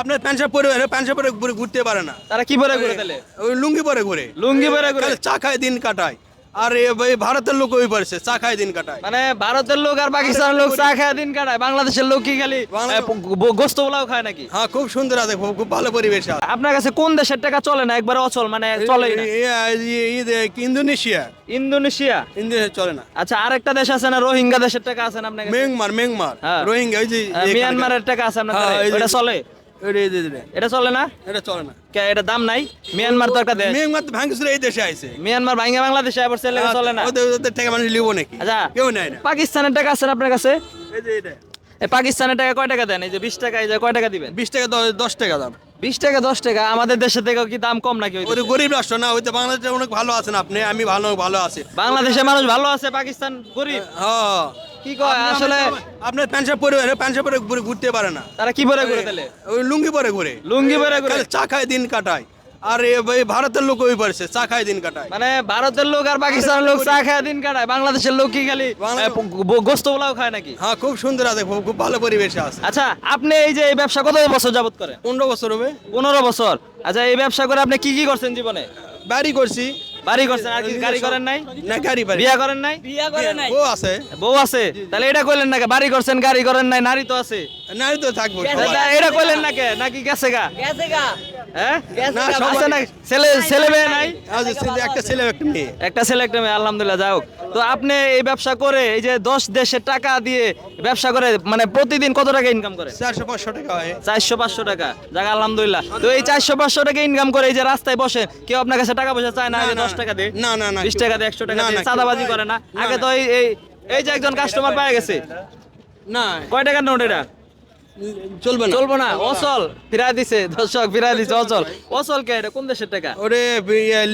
আপনার pant shirt পরে pant shirt পরে ঘুরে- ঘুরতে পারে না। তারা কি পরে ঘুরে তাহলে? ওই লুঙ্গি পরে ঘুরে। লুঙ্গি পরে ঘুরে। চা খায় দিন কাটায়। আর এই ভারতের লোক ওই পারছে চা খায় দিন কাটায়। মানে ভারতের লোক আর পাকিস্তানের লোক চা খায় দিন কাটায়। বাংলাদেশের লোক কি খালি গোস্ত পোলাও খায় নাকি? হ্যাঁ খুব সুন্দর আছে খুব ভালো পরিবেশ আছে। আপনার কাছে কোন দেশের টাকা চলে না? একবার অচল মানে চলে ইন্দোনেশিয়া। ইন্দোনেশিয়া? ইন্দোনেশিয়া চলে না। আচ্ছা আরেকটা দেশ আছে না রোহিঙ্গা দেশের টাকা আছে না আপনার কাছে? মেংমার মেংমার হ্যাঁ। রোহিঙ্গা ওই যে মিয়ানমারের টাকা আছে আপনার হ্যাঁ, ওটা চলে? এটা চলে না? এটা চলে না। কে এটা দাম নাই? মিয়ানমার তো একটা দেশ। তো ভাঙছিল এই দেশে আইছে। মিয়ানমার ভাঙ্গা বাংলাদেশে আবার চলে চলে না? ওদের ওদের টাকা মানুষ লিবো নাকি? আচ্ছা কেউ নেয় না। পাকিস্তানের টাকা আছে আপনার কাছে? এই যে এটা পাকিস্তানের টাকা কয় টাকা দেন? এই যে বিশ টাকা এই যে কয় টাকা দিবেন? বিশ টাকা দশ টাকা দাম। বিশ টাকা দশ টাকা আমাদের দেশে থেকে কি দাম কম নাকি ওই গরিব রাষ্ট্র না ওই তো বাংলাদেশে অনেক ভালো আছেন আপনি আমি ভালো ভালো আছি। বাংলাদেশের মানুষ ভালো আছে পাকিস্তান গরিব। হ্যাঁ কি কয় আসলে আপনার শার্ট পরে প্যান্ট পরে ঘুরতে পারে না। তারা কি পরে ঘুরে তাহলে? ওই লুঙ্গি পরে ঘুরে। লুঙ্গি পরে ঘুরে? চা খায় দিন কাটায়। আর এই ভারতের লোক ওই পারছে চা খায় দিন কাটায়। মানে ভারতের লোক আর পাকিস্তানের লোক চা খায় দিন কাটায় বাংলাদেশের লোক কি খালি গোস্ত পোলাও খায় নাকি? হ্যাঁ খুব সুন্দর আছে খুব খুব ভালো পরিবেশ আছে। আচ্ছা আপনি এই যে এই ব্যবসা কত বছর যাবত করে? পনেরো বছর হবে। পনেরো বছর। আচ্ছা এই ব্যবসা করে আপনি কি কি করছেন জীবনে? বাড়ি করছি। বাড়ি করছেন আর কি গাড়ি করেন নাই? না গাড়ি বাড়ি। বিয়া করেন নাই? বিয়া ও আছে। বউ আছে? তাহলে এটা কইলেন না কে? বাড়ি করছেন গাড়ি করেন নাই নারী তো আছে। নারী তো থাকব। এটা কইলেন না কে? নাকি গেছে গা? হ্যাঁ না, ছেলে- একটা ছেলে একটা মেয়ে। একটা ছেলে একটা মেয়ে আলহামদুলিল্লাহ যাই হোক। তো আপনি এই ব্যবসা করে এই যে দশ দেশের টাকা দিয়ে ব্যবসা করে মানে প্রতিদিন কত টাকা ইনকাম করে? চারশো পাঁচশো টাকা চারশো পাঁচশো টাকা। যাক আলহামদুলিল্লাহ। তো এই চারশো পাঁচশো টাকা ইনকাম করে এই যে রাস্তায় বসে কেউ আপনার কাছে টাকা পয়সা চায় না দশ টাকা দিয়ে? না, না, না, বিশ টাকা দিয়ে একশো টাকা না, দিয়ে না, চাঁদাবাজি কেউ- করে না? আগে তো এই এই এই যে একজন কাস্টমার পাওয়া গেছে। না। কয় টাকার নোট এটা? চলবে না। চলবে না। অচল। ফিরা দিছে। দর্শক ফিরা দিছে। অচল। অচল কে এটা কোন দেশের টাকা? ওরে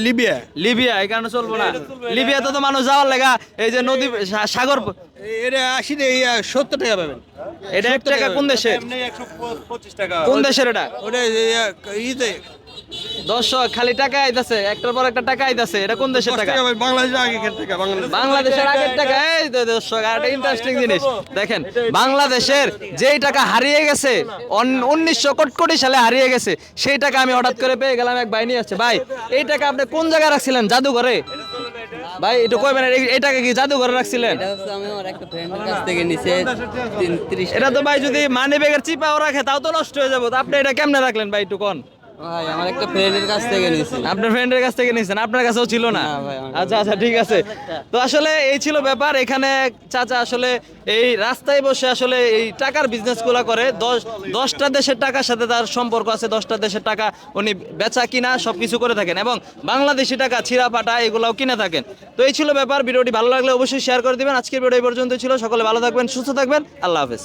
লিবিয়া। লিবিয়া এই কারণে চলবো না। লিবিয়াতে তো মানুষ যাওয়ার লেগা। এই যে নদী সাগর এটা আশি সত্তর টাকা পাবেন। এটা এক টাকা কোন দেশের? টাকা। কোন দেশের এটা? ওটা ইয়ে, দর্শক খালি টাকা আইতাছে একটার পর একটা টাকা আইতাছে। এটা কোন দেশের টাকা? বাংলাদেশের আগেকার টাকা বাংলাদেশের আগের টাকা এই তো দর্শক আর একটা ইন্টারেস্টিং জিনিস। দেখেন বাংলাদেশের যেই টাকা হারিয়ে গেছে উনিশশো কোটি সালে হারিয়ে গেছে সেই টাকা আমি হঠাৎ করে পেয়ে গেলাম এক ভাই নিয়ে আসছে ভাই এই টাকা আপনি কোন জায়গায় রাখছিলেন? জাদুঘরে? ভাই একটু কইবেন এই- এই টাকা কি জাদুঘরে রাখছিলেন? এটা হচ্ছে আমি আমার একটা ফ্রেন্ডের কাছ থেকে নিচে তিরিশ এটা তো ভাই যদি মানি ব্যাগের চিপাও রাখে তাও তো নষ্ট হয়ে যাব। তো আপনি এটা কেমনে রাখলেন ভাই একটু কোন? ভাই আমার একটা ফ্রেন্ডের কাছ থেকে নিয়েছি। আপনার ফ্রেন্ডের কাছ থেকে নিয়েছেন? আপনার কাছেও ছিল না? আচ্ছা আচ্ছা ঠিক আছে। তো আসলে এই ছিল ব্যাপার। এখানে চাচা আসলে এই রাস্তায় বসে আসলে এই টাকার করে। দশ দশটা দেশের টাকার সাথে তার সম্পর্ক আছে দশটা দেশের টাকা উনি বেচা কিনা সবকিছু করে থাকেন। এবং বাংলাদেশি টাকা ছিঁড়া ফাটা এগুলাও কিনে থাকেন। তো এই ছিল ব্যাপার। ভিডিওটি ভালো লাগলে অবশ্যই শেয়ার করে দিবেন। আজকের ভিডিও এই পর্যন্ত ছিল। সকলে ভালো থাকবেন সুস্থ থাকবেন। আল্লাহ হাফেজ।